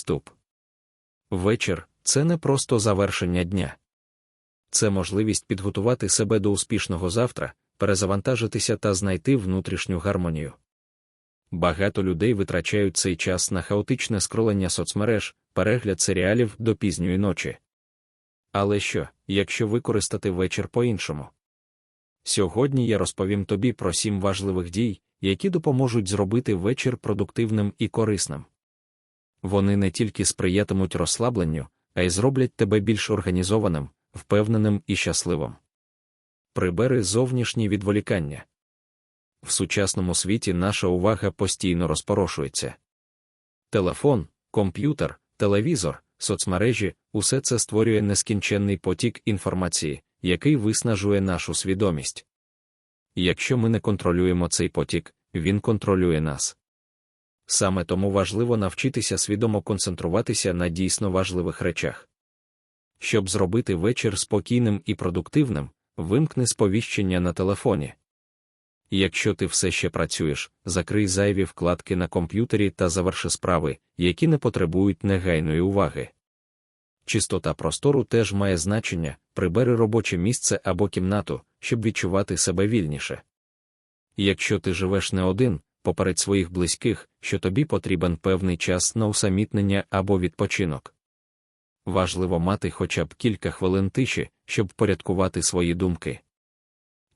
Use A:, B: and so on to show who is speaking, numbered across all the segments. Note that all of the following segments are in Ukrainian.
A: вступ. Вечір це не просто завершення дня. Це можливість підготувати себе до успішного завтра, перезавантажитися та знайти внутрішню гармонію. Багато людей витрачають цей час на хаотичне скролення соцмереж, перегляд серіалів до пізньої ночі. Але що, якщо використати вечір по-іншому? Сьогодні я розповім тобі про сім важливих дій, які допоможуть зробити вечір продуктивним і корисним. Вони не тільки сприятимуть розслабленню, а й зроблять тебе більш організованим, впевненим і щасливим. Прибери зовнішні відволікання. В сучасному світі наша увага постійно розпорошується. Телефон, комп'ютер, телевізор, соцмережі усе це створює нескінченний потік інформації, який виснажує нашу свідомість. Якщо ми не контролюємо цей потік, він контролює нас. Саме тому важливо навчитися свідомо концентруватися на дійсно важливих речах. Щоб зробити вечір спокійним і продуктивним, вимкни сповіщення на телефоні. Якщо ти все ще працюєш, закрий зайві вкладки на комп'ютері та заверши справи, які не потребують негайної уваги. Чистота простору теж має значення, прибери робоче місце або кімнату, щоб відчувати себе вільніше. Якщо ти живеш не один, поперед своїх близьких, що тобі потрібен певний час на усамітнення або відпочинок. Важливо мати хоча б кілька хвилин тиші, щоб порядкувати свої думки.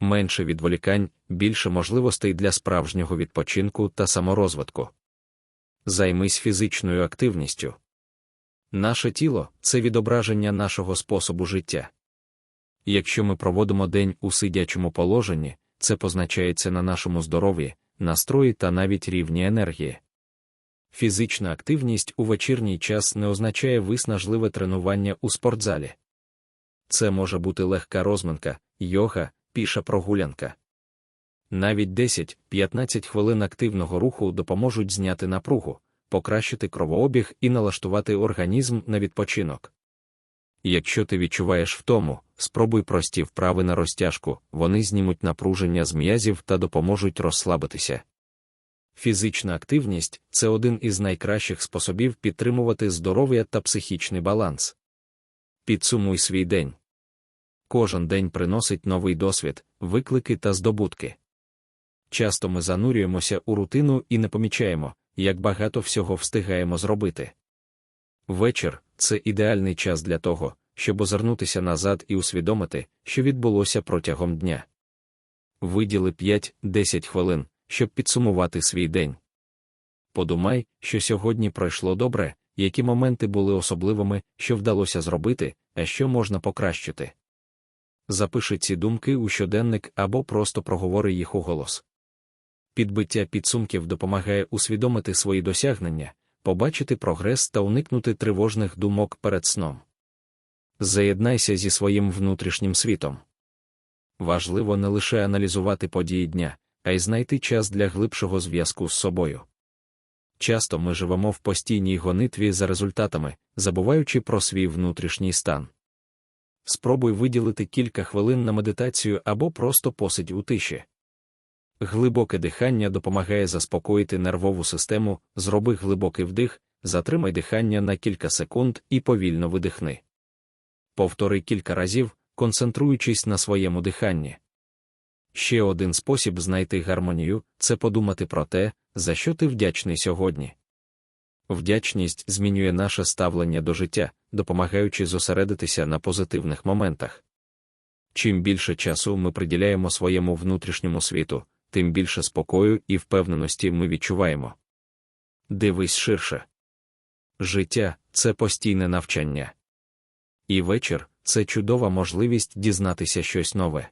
A: Менше відволікань, більше можливостей для справжнього відпочинку та саморозвитку. Займись фізичною активністю. Наше тіло це відображення нашого способу життя. Якщо ми проводимо день у сидячому положенні, це позначається на нашому здоров'ї, настрої та навіть рівні енергії. Фізична активність у вечірній час не означає виснажливе тренування у спортзалі. Це може бути легка розминка, йога, піша прогулянка. Навіть 10-15 хвилин активного руху допоможуть зняти напругу, покращити кровообіг і налаштувати організм на відпочинок. Якщо ти відчуваєш втому, спробуй прості вправи на розтяжку, вони знімуть напруження з м'язів та допоможуть розслабитися. Фізична активність це один із найкращих способів підтримувати здоров'я та психічний баланс. Підсумуй свій день. Кожен день приносить новий досвід, виклики та здобутки. Часто ми занурюємося у рутину і не помічаємо, як багато всього встигаємо зробити. Вечір це ідеальний час для того, щоб озирнутися назад і усвідомити, що відбулося протягом дня. Виділи 5-10 хвилин, щоб підсумувати свій день. Подумай, що сьогодні пройшло добре, які моменти були особливими, що вдалося зробити, а що можна покращити. Запиши ці думки у щоденник або просто проговори їх у голос. Підбиття підсумків допомагає усвідомити свої досягнення, побачити прогрес та уникнути тривожних думок перед сном. Заєднайся зі своїм внутрішнім світом. Важливо не лише аналізувати події дня, а й знайти час для глибшого зв'язку з собою. Часто ми живемо в постійній гонитві за результатами, забуваючи про свій внутрішній стан. Спробуй виділити кілька хвилин на медитацію або просто посидь у тиші. Глибоке дихання допомагає заспокоїти нервову систему, зроби глибокий вдих, затримай дихання на кілька секунд і повільно видихни. Повтори кілька разів, концентруючись на своєму диханні. Ще один спосіб знайти гармонію це подумати про те, за що ти вдячний сьогодні. Вдячність змінює наше ставлення до життя, допомагаючи зосередитися на позитивних моментах. Чим більше часу ми приділяємо своєму внутрішньому світу, тим більше спокою і впевненості ми відчуваємо. Дивись ширше. Життя це постійне навчання. І вечір це чудова можливість дізнатися щось нове.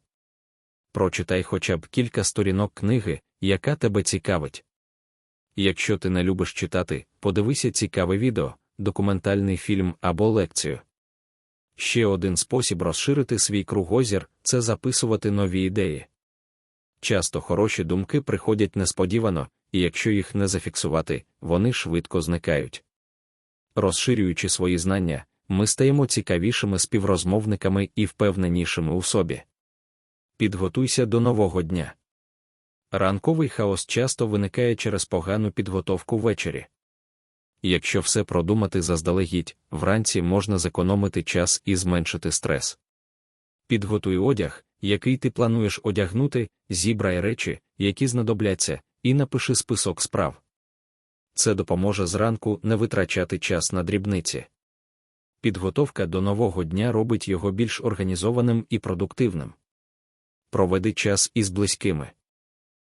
A: Прочитай хоча б кілька сторінок книги, яка тебе цікавить. Якщо ти не любиш читати, подивися цікаве відео, документальний фільм або лекцію. Ще один спосіб розширити свій кругозір це записувати нові ідеї. Часто хороші думки приходять несподівано, і якщо їх не зафіксувати, вони швидко зникають. Розширюючи свої знання, ми стаємо цікавішими співрозмовниками і впевненішими у собі. Підготуйся до нового дня. Ранковий хаос часто виникає через погану підготовку ввечері. Якщо все продумати заздалегідь, вранці можна зекономити час і зменшити стрес. Підготуй одяг, який ти плануєш одягнути, зібрай речі, які знадобляться, і напиши список справ. Це допоможе зранку не витрачати час на дрібниці. Підготовка до нового дня робить його більш організованим і продуктивним. Проведи час із близькими.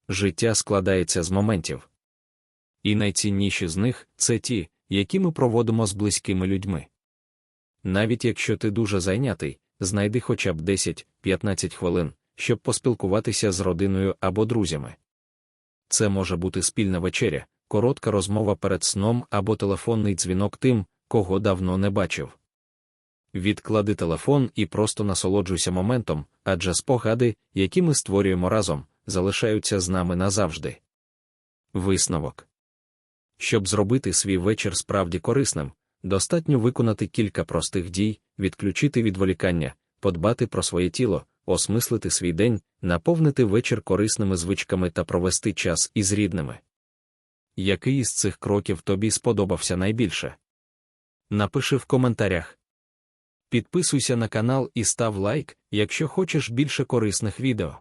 A: Життя складається з моментів. І найцінніші з них це ті, які ми проводимо з близькими людьми. Навіть якщо ти дуже зайнятий, знайди хоча б 10-15 хвилин, щоб поспілкуватися з родиною або друзями. Це може бути спільна вечеря, коротка розмова перед сном або телефонний дзвінок тим, кого давно не бачив. Відклади телефон і просто насолоджуйся моментом, адже спогади, які ми створюємо разом, залишаються з нами назавжди. Висновок щоб зробити свій вечір справді корисним, достатньо виконати кілька простих дій, відключити відволікання, подбати про своє тіло, осмислити свій день, наповнити вечір корисними звичками та провести час із рідними. Який із цих кроків тобі сподобався найбільше? Напиши в коментарях. Підписуйся на канал і став лайк, якщо хочеш більше корисних відео.